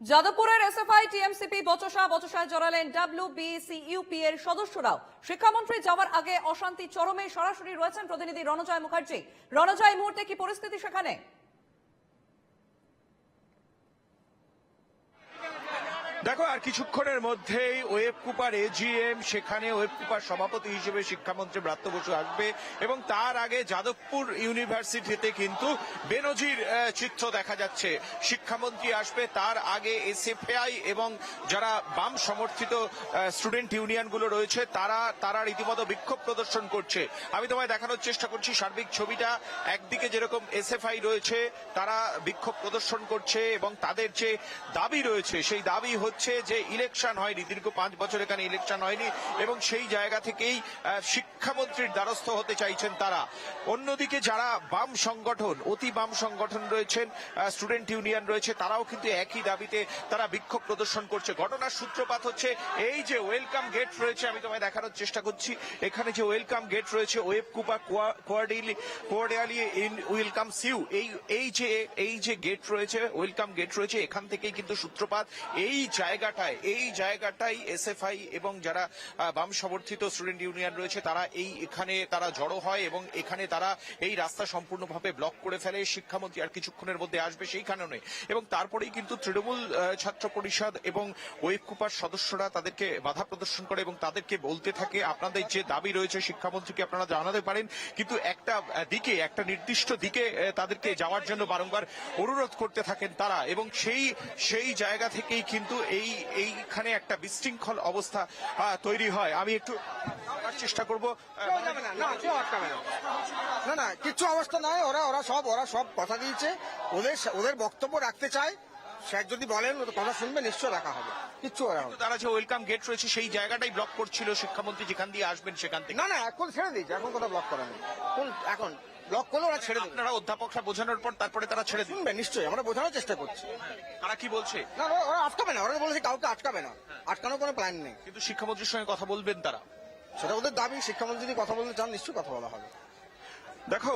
যাদবপুরের SFI, TMCP, বচসা, বচসায় জড়ালেন ডাব্লিউবিসিইউপি এর সদস্যরাও। শিক্ষামন্ত্রী যাওয়ার আগে অশান্তি চরমে সরাসরি রয়েছেন প্রতিনিধি রণজয় মুখার্জি। রণজয় মুহূর্তে কি পরিস্থিতি সেখানে? দেখো, আর কিছুক্ষণের মধ্যেই ওয়েব কুপার এজিএম সেখানে ওয়েব কুপার সভাপতি হিসেবে শিক্ষামন্ত্রী ব্রাত্য বসু আসবে এবং তার আগে যাদবপুর ইউনিভার্সিটিতে কিন্তু বেনজির চিত্র দেখা যাচ্ছে। শিক্ষামন্ত্রী আসবে, তার আগে এসএফআই এবং যারা বাম সমর্থিত স্টুডেন্ট ইউনিয়নগুলো রয়েছে, তারা তারা রীতিমতো বিক্ষোভ প্রদর্শন করছে। আমি তোমায় দেখানোর চেষ্টা করছি সার্বিক ছবিটা। একদিকে যেরকম এসএফআই রয়েছে, তারা বিক্ষোভ প্রদর্শন করছে এবং তাদের যে দাবি রয়েছে, সেই দাবি যে ইলেকশন হয়নি। দীর্ঘ পাঁচ বছর এখানে ইলেকশন হয়নি এবং সেই জায়গা থেকেই শিক্ষামন্ত্রীর দ্বারস্থ হতে চাইছেন তারা। অন্যদিকে যারা বাম সংগঠন, অতি বাম সংগঠন রয়েছেন স্টুডেন্ট ইউনিয়ন রয়েছে, তারাও কিন্তু একই দাবিতে তারা বিক্ষোভ প্রদর্শন করছে। ঘটনার সূত্রপাত হচ্ছে এই যে ওয়েলকাম গেট রয়েছে, আমি তোমায় দেখানোর চেষ্টা করছি। এখানে যে ওয়েলকাম গেট রয়েছে, Webcupa cordially cordially in welcome see you, এই এই যে এই যে গেট রয়েছে ওয়েলকাম গেট রয়েছে, এখান থেকেই কিন্তু সূত্রপাত। এই জায়গাটায়, এই জায়গাটাই এসএফআই এবং যারা বাম সমর্থিত স্টুডেন্ট ইউনিয়ন রয়েছে, তারা এই এখানে তারা জড়ো হয় এবং এখানে তারা এই রাস্তা সম্পূর্ণভাবে ব্লক করে ফেলে। শিক্ষামন্ত্রী আর কিছুক্ষণের মধ্যে আসবে সেই কারণে এবং তারপরেই কিন্তু তৃণমূল ছাত্র পরিষদ এবং ওয়েব কুপার সদস্যরা তাদেরকে বাধা প্রদর্শন করে এবং তাদেরকে বলতে থাকে, আপনাদের যে দাবি রয়েছে শিক্ষামন্ত্রীকে আপনারা জানাতে পারেন। কিন্তু একটা দিকে, একটা নির্দিষ্ট দিকে তাদেরকে যাওয়ার জন্য বারংবার অনুরোধ করতে থাকেন তারা। এবং সেই সেই জায়গা থেকেই কিন্তু এই এইখানে একটা বিশৃঙ্খল অবস্থা তৈরি হয়। আমি একটু চেষ্টা করব। না, না, কিচ্ছু অবস্থা নয় ওরা ওরা সব ওরা সব কথা দিয়েছে। ওদের ওদের বক্তব্য রাখতে চায়। স্যার যদি বলেন কথা শুনবে নিশ্চয় রাখা হবে। কিচ্ছু। তারা যে ওয়েলকাম গেট রয়েছে। সেই জায়গাটাই ব্লক করছিল শিক্ষামন্ত্রী যেখান দিয়ে আসবেন সেখান থেকে। না না এখন ছেড়ে দিয়েছে। এখন কথা ব্লক করা নেই। এখন ব্লক করলে ওরা ছেড়ে দেবে। আপনারা অধ্যাপকরা বোঝানোর পর তারপরে তারা ছেড়ে শুনবে নিশ্চয়ই আমরা বোঝানোর চেষ্টা করছি। তারা কি বলছে? না ওরা- ওরা আটকাবে না ওরা বলেছে কাউকে আটকাবে না। আটকানোর কোনো প্ল্যান নেই। কিন্তু শিক্ষামন্ত্রীর সঙ্গে কথা বলবেন তারা। সেটা ওদের দাবি শিক্ষামন্ত্রী যদি কথা বলতে চান নিশ্চয়ই কথা বলা হবে। দেখো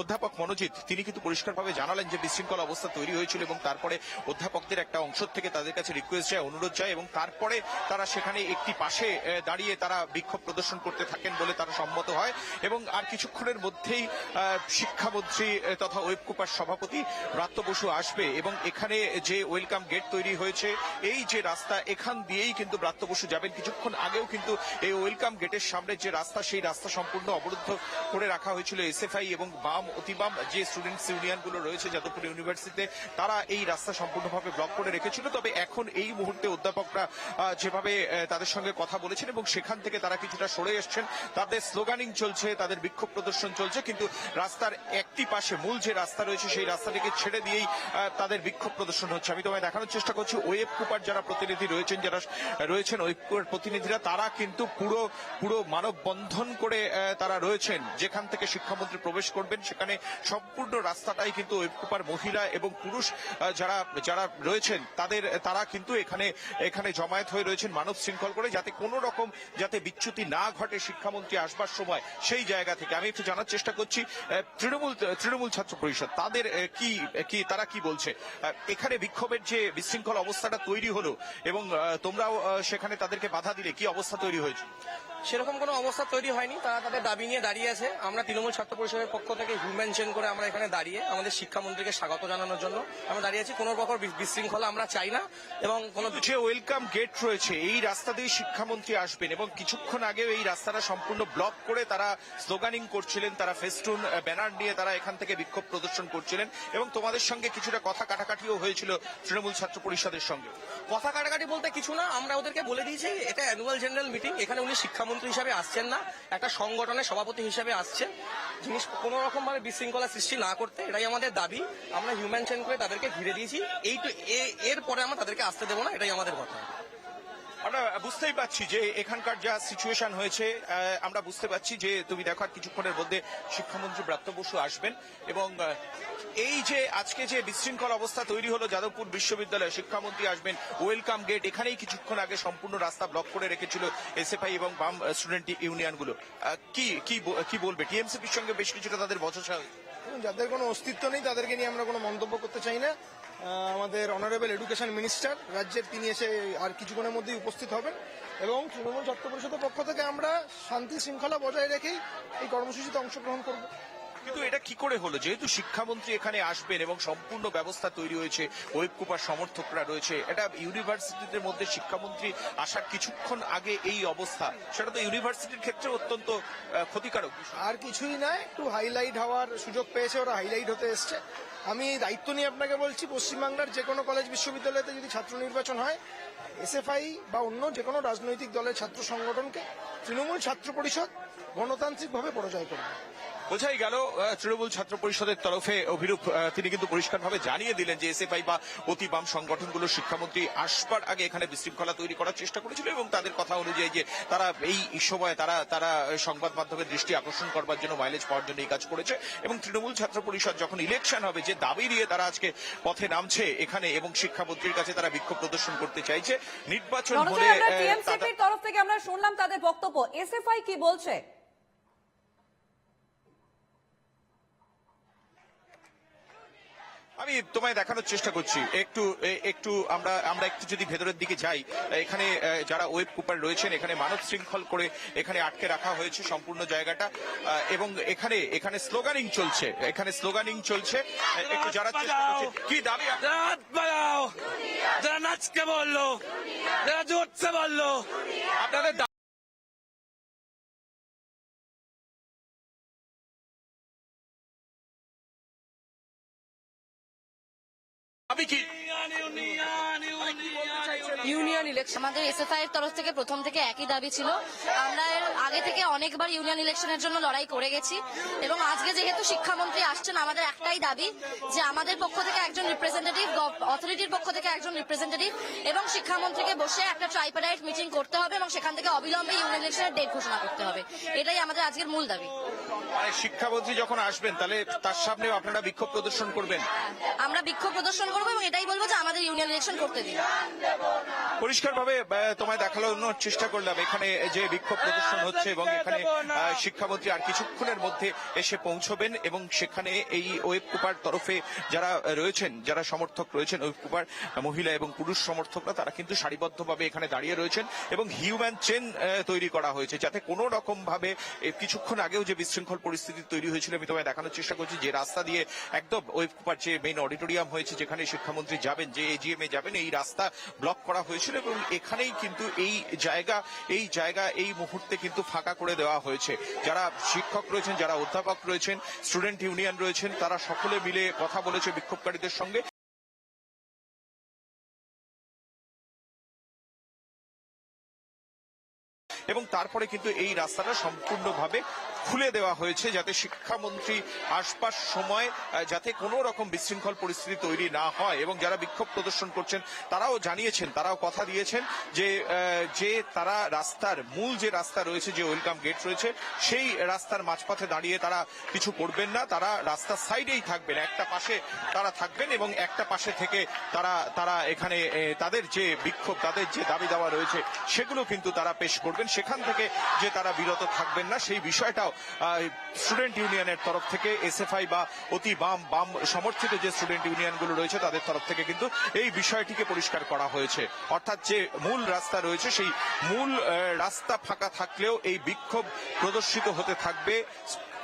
অধ্যাপক মনোজিৎ, তিনি কিন্তু পরিষ্কারভাবে জানালেন যে বিশৃঙ্খল অবস্থা তৈরি হয়েছিল এবং তারপরে অধ্যাপকদের একটা অংশ থেকে তাদের কাছে রিকোয়েস্ট যায়, অনুরোধ যায় এবং তারপরে তারা সেখানে একটি পাশে দাঁড়িয়ে তারা বিক্ষোভ প্রদর্শন করতে থাকেন বলে তারা সম্মত হয় এবং আর কিছুক্ষণের মধ্যেই শিক্ষামন্ত্রী তথা ওয়েবকুপার সভাপতি ব্রাত্য বসু আসবে এবং এখানে যে ওয়েলকাম গেট তৈরি হয়েছে, এই যে রাস্তা, এখান দিয়েই কিন্তু ব্রাত্য বসু যাবেন। কিছুক্ষণ আগেও কিন্তু এই ওয়েলকাম গেটের সামনে যে রাস্তা, সেই রাস্তা সম্পূর্ণ অবরুদ্ধ করে রাখা হয়েছিল। এসএফআই এবং বাম অতিবাম যে স্টুডেন্টস ইউনিয়নগুলো রয়েছে যাদবপুর ইউনিভার্সিটিতে তারা এই রাস্তা সম্পূর্ণভাবে ব্লক করে রেখেছিল। তবে এখন এই মুহূর্তে অধ্যাপকরা যেভাবে তাদের সঙ্গে কথা বলেছেন এবং সেখান থেকে তারা কিছুটা সরে এসছেন। তাদের স্লোগানিং চলছে, তাদের বিক্ষোভ প্রদর্শন চলছে, কিন্তু রাস্তার একটি পাশে মূল যে রাস্তা রয়েছে, সেই রাস্তাটিকে ছেড়ে দিয়েই তাদের বিক্ষোভ প্রদর্শন হচ্ছে। আমি তোমায় দেখানোর চেষ্টা করছি, ওয়েব কুপার যারা প্রতিনিধি রয়েছেন, যারা রয়েছেন ওয়েব কুপার প্রতিনিধিরা, তারা কিন্তু পুরো পুরো মানববন্ধন করে তারা রয়েছেন। যেখান থেকে শিক্ষামন্ত্রী প্রবেশ করবেন, সেখানে সম্পূর্ণ রাস্তাটাই কিন্তু মহিলা এবং পুরুষ যারা যারা রয়েছেন, তাদের, তারা কিন্তু এখানে এখানে জমায়েত হয়ে রয়েছেন মানব শৃঙ্খল করে, যাতে কোনো রকম যাতে বিচ্যুতি না ঘটে শিক্ষামন্ত্রী আসবার সময় সেই জায়গা থেকে। আমি একটু জানার চেষ্টা করছি তৃণমূল তৃণমূল ছাত্র পরিষদ, তাদের কি কি, তারা কি বলছে? এখানে বিক্ষোভের যে বিশৃঙ্খল অবস্থাটা তৈরি হলো এবং তোমরাও সেখানে তাদেরকে বাধা দিলে কি অবস্থা তৈরি হয়েছে? সেরকম কোনো অবস্থা তৈরি হয়নি। তারা তাদের দাবি নিয়ে দাঁড়িয়ে আছে। আমরা তৃণমূল ছাত্র পরিষদের পক্ষ থেকে হিউম্যান চেন করে আমরা এখানে দাঁড়িয়ে আমাদের শিক্ষামন্ত্রীকে স্বাগত জানানোর জন্য আমরা দাঁড়িয়ে আছি। কোনো প্রকার বিশৃঙ্খলা আমরা চাই না এবং কোনো যে ওয়েলকাম গেট রয়েছে এই রাস্তা দিয়ে শিক্ষামন্ত্রী আসবেন এবং কিছুক্ষণ আগেও এই রাস্তাটা সম্পূর্ণ ব্লক করে তারা স্লোগানিং করছিলেন তারা ফেস্টুন ব্যানার নিয়ে তারা এখান থেকে বিক্ষোভ প্রদর্শন করছিলেন এবং তোমাদের সঙ্গে কিছুটা কথা কাটাকাটিও হয়েছিল তৃণমূল ছাত্র পরিষদের সঙ্গে। কথা কাটাকাটি বলতে কিছু না আমরা ওদেরকে বলে দিয়েছি এটা অ্যানুয়াল জেনারেল মিটিং এখানে উনি শিক্ষামন্ত্রী হিসাবে আসছেন না, একটা সংগঠনের সভাপতি হিসাবে আসছেন জিনিস কোনো রকম ভাবে বিশৃঙ্খলা সৃষ্টি না করতে এটাই আমাদের দাবি। আমরা হিউম্যান চেন করে তাদেরকে ঘিরে দিয়েছি। এই তো এরপরে আমরা তাদেরকে আসতে দেবো না, এটাই আমাদের কথা। আমরা বুঝতেই পারছি যে এখানকার যা সিচুয়েশন হয়েছে আমরা বুঝতে পারছি যে তুমি দেখো আর কিছুক্ষণের মধ্যে শিক্ষামন্ত্রী ব্রাত্য বসু আসবেন এবং এই যে আজকে যে বিশৃঙ্খল অবস্থা তৈরি হলো যাদবপুর বিশ্ববিদ্যালয়ে, শিক্ষামন্ত্রী আসবেন ওয়েলকাম গেট এখানেই কিছুক্ষণ আগে সম্পূর্ণ রাস্তা ব্লক করে রেখেছিল এসএফআই এবং বাম স্টুডেন্ট ইউনিয়নগুলো কি কি কি বলবে? টিএমসিপির সঙ্গে বেশ কিছুটা তাদের বচসা যাদের কোনো অস্তিত্ব নেই, তাদেরকে নিয়ে আমরা কোনো মন্তব্য করতে চাই না। আমাদের অনারেবল এডুকেশন মিনিস্টার রাজ্যের তিনি এসে আর কিছুক্ষণের মধ্যেই উপস্থিত হবেন এবং তৃণমূল ছাত্র পরিষদের পক্ষ থেকে আমরা শান্তি শৃঙ্খলা বজায় রেখেই এই কর্মসূচিতে অংশগ্রহণ করব। কিন্তু এটা কি করে হলো? যেহেতু শিক্ষামন্ত্রী এখানে আসবেন এবং সম্পূর্ণ ব্যবস্থা তৈরি হয়েছে ওয়েবকুপার সমর্থকরা রয়েছে, এটা ইউনিভার্সিটিদের মধ্যে শিক্ষামন্ত্রী আসার কিছুক্ষণ আগে এই অবস্থা। সেটা তো ইউনিভার্সিটির ক্ষেত্রে অত্যন্ত ক্ষতিকারক আর কিছুই না, একটু হাইলাইট হওয়ার সুযোগ পেয়েছে, ওরা হাইলাইট হতে এসছে। আমি দায়িত্ব নিয়ে আপনাকে বলছি, পশ্চিমবাংলার যে কোনো কলেজ বিশ্ববিদ্যালয়তে যদি ছাত্র নির্বাচন হয়, এসএফআই বা অন্য যে কোনো রাজনৈতিক দলের ছাত্র সংগঠনকে তৃণমূল ছাত্র পরিষদ গণতান্ত্রিকভাবে পরাজয় করবে। বোঝাই গেল তৃণমূল ছাত্র পরিষদের তরফে অভিরূপ তিনি কিন্তু পরিষ্কারভাবে জানিয়ে দিলেন যে এসএফআই বা অতি বাম সংগঠনগুলো শিক্ষামন্ত্রী আসবার আগে এখানে বিশৃঙ্খলা তৈরি করার চেষ্টা করেছিল এবং তাদের কথা অনুযায়ী যে তারা এই সময় তারা তারা সংবাদ মাধ্যমের দৃষ্টি আকর্ষণ করবার জন্য মাইলেজ পাওয়ার জন্য এই কাজ করেছে এবং তৃণমূল ছাত্র পরিষদ যখন ইলেকশন হবে যে দাবি নিয়ে তারা আজকে পথে নামছে এখানে এবং শিক্ষামন্ত্রীর কাছে তারা বিক্ষোভ প্রদর্শন করতে চাইছে নির্বাচন তরফ থেকে আমরা শুনলাম তাদের বক্তব্য। এসএফআই কি বলছে? আমি তোমায় দেখানোর চেষ্টা করছি। একটু একটু আমরা আমরা একটু যদি ভেতরের দিকে যাই এখানে যারা ওয়েব কুপার রয়েছেন এখানে মানব শৃঙ্খল করে এখানে আটকে রাখা হয়েছে সম্পূর্ণ জায়গাটা। এবং এখানে এখানে স্লোগানিং চলছে এখানে স্লোগানিং চলছে। একটু যারা কি দাবি? যারা নাচকে বলল যারা জোরছে বলল। আপনাদের দা- দাবি কি ইউনিয়ন ইলেকশন আমাদের এসএফআই এর তরফ থেকে প্রথম থেকে একই দাবি ছিল। আমরা এর আগে থেকে অনেকবার ইউনিয়ন ইলেকশনের জন্য লড়াই করে গেছি। এবং আজকে যেহেতু শিক্ষামন্ত্রী আসছেন আমাদের একটাই দাবি যে আমাদের পক্ষ থেকে একজন রিপ্রেজেন্টেটিভ অথরিটির পক্ষ থেকে একজন রিপ্রেজেন্টেটিভ এবং শিক্ষামন্ত্রীকে বসে একটা ট্রাইপারাইট মিটিং করতে হবে এবং সেখান থেকে অবিলম্বে ইউনিয়ন ইলেকশনের ডেট ঘোষণা করতে হবে। এটাই আমাদের আজকের মূল দাবি। মানে শিক্ষামন্ত্রী যখন আসবেন তাহলে তার সামনে আপনারা বিক্ষোভ প্রদর্শন করবেন? আমরা বিক্ষোভ প্রদর্শন করব এবং এটাই বলব যে আমাদের ইউনিয়ন ইলেকশন করতে দিন। পরিষ্কারভাবে তোমায় দেখানোর চেষ্টা করলাম। এখানে যে বিক্ষোভ প্রদর্শন হচ্ছে এবং এখানে শিক্ষামন্ত্রী আর কিছুক্ষণের মধ্যে এসে পৌঁছবেন এবং সেখানে এই ওয়েব কুপার তরফে যারা রয়েছেন, যারা সমর্থক রয়েছেন, ওয়েব কুপার মহিলা এবং পুরুষ সমর্থকরা, তারা কিন্তু সারিবদ্ধভাবে এখানে দাঁড়িয়ে রয়েছেন এবং হিউম্যান চেন তৈরি করা হয়েছে যাতে কোনো রকম ভাবে কিছুক্ষণ আগেও যে বিশৃঙ্খল পরিস্থিতি তৈরি হয়েছিল, আমি তোমায় দেখানোর চেষ্টা করছি, যে রাস্তা দিয়ে একদম ওয়েব কুপার যে মেইন অডিটোরিয়াম হয়েছে, যেখানে শিক্ষামন্ত্রী যাবেন, যে এজিএম এ যাবেন, এই রাস্তা ব্লক করা হয়েছিল এবং এখানেই কিন্তু এই জায়গা এই জায়গা, এই মুহূর্তে কিন্তু ফাঁকা করে দেওয়া হয়েছে। যারা শিক্ষক রয়েছেন, যারা অধ্যাপক রয়েছেন, স্টুডেন্ট ইউনিয়ন রয়েছেন, তারা সকলে মিলে কথা বলেছে বিক্ষোভকারীদের সঙ্গে। তারপরে কিন্তু এই রাস্তাটা সম্পূর্ণভাবে খুলে দেওয়া হয়েছে যাতে শিক্ষামন্ত্রী আসবার সময় যাতে কোনো রকম বিশৃঙ্খল পরিস্থিতি তৈরি না হয়। এবং যারা বিক্ষোভ প্রদর্শন করছেন, তারাও জানিয়েছেন, তারাও কথা দিয়েছেন যে যে তারা রাস্তার, মূল যে রাস্তা রয়েছে, যে ওয়েলকাম গেট রয়েছে, সেই রাস্তার মাঝপথে দাঁড়িয়ে তারা কিছু করবেন না। তারা রাস্তার সাইডেই থাকবেন, একটা পাশে তারা থাকবেন এবং একটা পাশে থেকে তারা তারা এখানে তাদের যে বিক্ষোভ, তাদের যে দাবি দাওয়া রয়েছে, সেগুলো কিন্তু তারা পেশ করবেন। সেখান থেকে যে তারা বিরত থাকবেন না, সেই বিষয়টাও স্টুডেন্ট ইউনিয়নের তরফ থেকে এসএফআই বা অতি বাম বাম সমর্থিত যে স্টুডেন্ট ইউনিয়নগুলো রয়েছে তাদের তরফ থেকে কিন্তু এই বিষয়টিকে পরিষ্কার করা হয়েছে। অর্থাৎ যে মূল রাস্তা রয়েছে, সেই মূল রাস্তা ফাঁকা থাকলেও এই বিক্ষোভ প্রদর্শিত হতে থাকবে।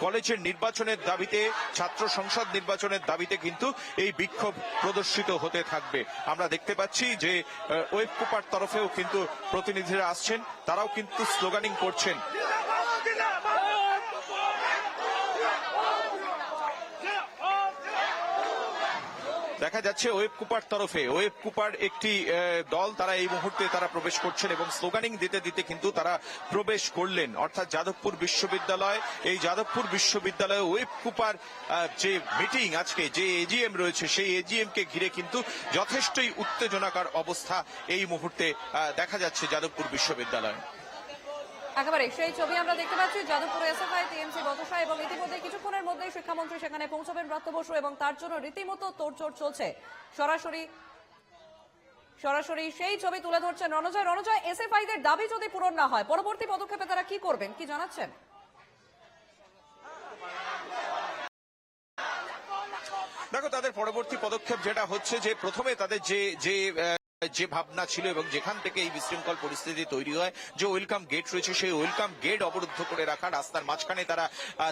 কলেজের নির্বাচনের দাবিতে, ছাত্র সংসদ নির্বাচনের দাবিতে কিন্তু এই বিক্ষোভ প্রদর্শিত হতে থাকবে। আমরা দেখতে পাচ্ছি যে ওয়েব কুপার তরফেও কিন্তু প্রতিনিধিরা আসছেন, তারাও কিন্তু স্লোগানিং করছেন। দেখা যাচ্ছে ওয়েব কুপার তরফে, ওয়েব কুপার একটি দল তারা এই মুহূর্তে তারা প্রবেশ করছেন এবং স্লোগানিং দিতে দিতে কিন্তু তারা প্রবেশ করলেন। অর্থাৎ যাদবপুর বিশ্ববিদ্যালয়, এই যাদবপুর বিশ্ববিদ্যালয়ে ওয়েব কুপার যে মিটিং আজকে, যে এজিএম রয়েছে, সেই এজিএম কে ঘিরে কিন্তু যথেষ্টই উত্তেজনাকার অবস্থা এই মুহূর্তে দেখা যাচ্ছে যাদবপুর বিশ্ববিদ্যালয়। একেবারে সেই ছবি আমরা দেখতে পাচ্ছি, যাদবপুরে এসএফআই, টিএমসি বচসা এবং ইতিমধ্যে কিছুক্ষণের মধ্যেই শিক্ষামন্ত্রী সেখানে পৌঁছবেন ব্রত বসু এবং তার জন্য রীতিমতো তোড়জোড় চলছে। সরাসরি সরাসরি সেই ছবি তুলে ধরছেন রণজয়। রণজয় এসএফআই দের দাবি যদি পূরণ না হয়, পরবর্তী পদক্ষেপে তারা কি করবেন? কি জানাচ্ছেন? দেখো, তাদের পরবর্তী পদক্ষেপ যেটা হচ্ছে যে প্রথমে তাদের যে যে যে ভাবনা ছিল এবং যেখান থেকে এই বিশৃঙ্খল পরিস্থিতি তৈরি হয়, যে ওয়েলকাম গেট রয়েছে, সেই ওয়েলকাম গেট অবরুদ্ধ করে রাখা রাস্তার মাঝখানে তারা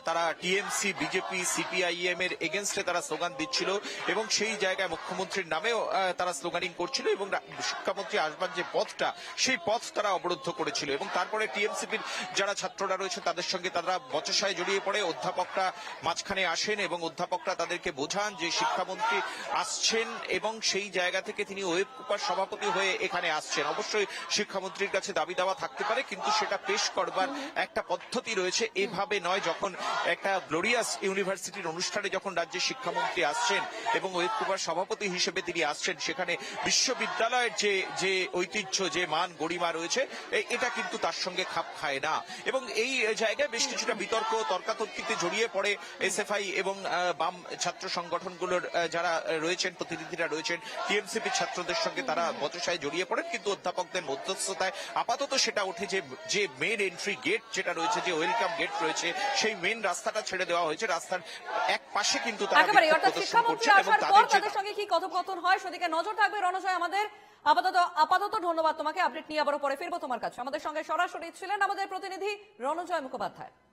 তারা টিএমসি, বিজেপি, সিপিআইএম এর এগেনস্টে তারা স্লোগান দিচ্ছিল এবং সেই জায়গায় মুখ্যমন্ত্রীর নামেও তারা স্লোগানিং করছিল এবং শিক্ষামন্ত্রী আসবার যে পথটা, সেই পথ তারা অবরুদ্ধ করেছিল এবং তারপরে টিএমসিপির যারা ছাত্ররা রয়েছে তাদের সঙ্গে তারা বচসায় জড়িয়ে পড়ে, অধ্যাপকরা মাঝখানে আসেন এবং অধ্যাপকরা তাদেরকে বোঝান যে শিক্ষামন্ত্রী আসছেন এবং সেই জায়গা থেকে তিনি ওয়েব কুপার সভাপতি হয়ে এখানে আসছেন। অবশ্যই শিক্ষামন্ত্রীর কাছে দাবি দাওয়া থাকতে পারে, কিন্তু সেটা পেশ করবার একটা পদ্ধতি রয়েছে। এভাবে নয়, যখন একটা গ্লোরিয়াস ইউনিভার্সিটির অনুষ্ঠানে যখন রাজ্যের শিক্ষামন্ত্রী আসছেন এবং কুপার সভাপতি হিসেবে তিনি আসছেন, সেখানে বিশ্ববিদ্যালয়ের যে যে ঐতিহ্য, যে মান গরিমা রয়েছে এটা কিন্তু তার সঙ্গে খাপ খায় না। এবং এই জায়গায় বেশ কিছুটা বিতর্ক, তর্কাতর্কিতে জড়িয়ে পড়ে এসএফআই এবং বাম ছাত্র সংগঠনগুলোর যারা রয়েছেন, প্রতিনিধিরা রয়েছেন টিএমসিপি ছাত্রদের সঙ্গে তারা বচসায় জড়িয়ে পড়েন কিন্তু অধ্যাপকদের মধ্যস্থতায় আপাতত সেটা ওঠে যে যে মেন এন্ট্রি গেট যেটা রয়েছে যে ওয়েলকাম গেট রয়েছে সেই মেন রাস্তাটা ছেড়ে দেওয়া হয়েছে। রাস্তার এক পাশে কিন্তু তারা একেবারে বিক্ষোভ অর্থাৎ প্রদর্শন শিক্ষামন্ত্রী আসার পর তাদের সঙ্গে কি কথোপকথন হয় সেদিকে নজর থাকবে। রণজয় আমাদের আপাতত আপাতত ধন্যবাদ তোমাকে। আপডেট নিয়ে আবারও পরে ফিরবো তোমার কাছে। আমাদের সঙ্গে সরাসরি ছিলেন আমাদের প্রতিনিধি রণজয় মুখোপাধ্যায়।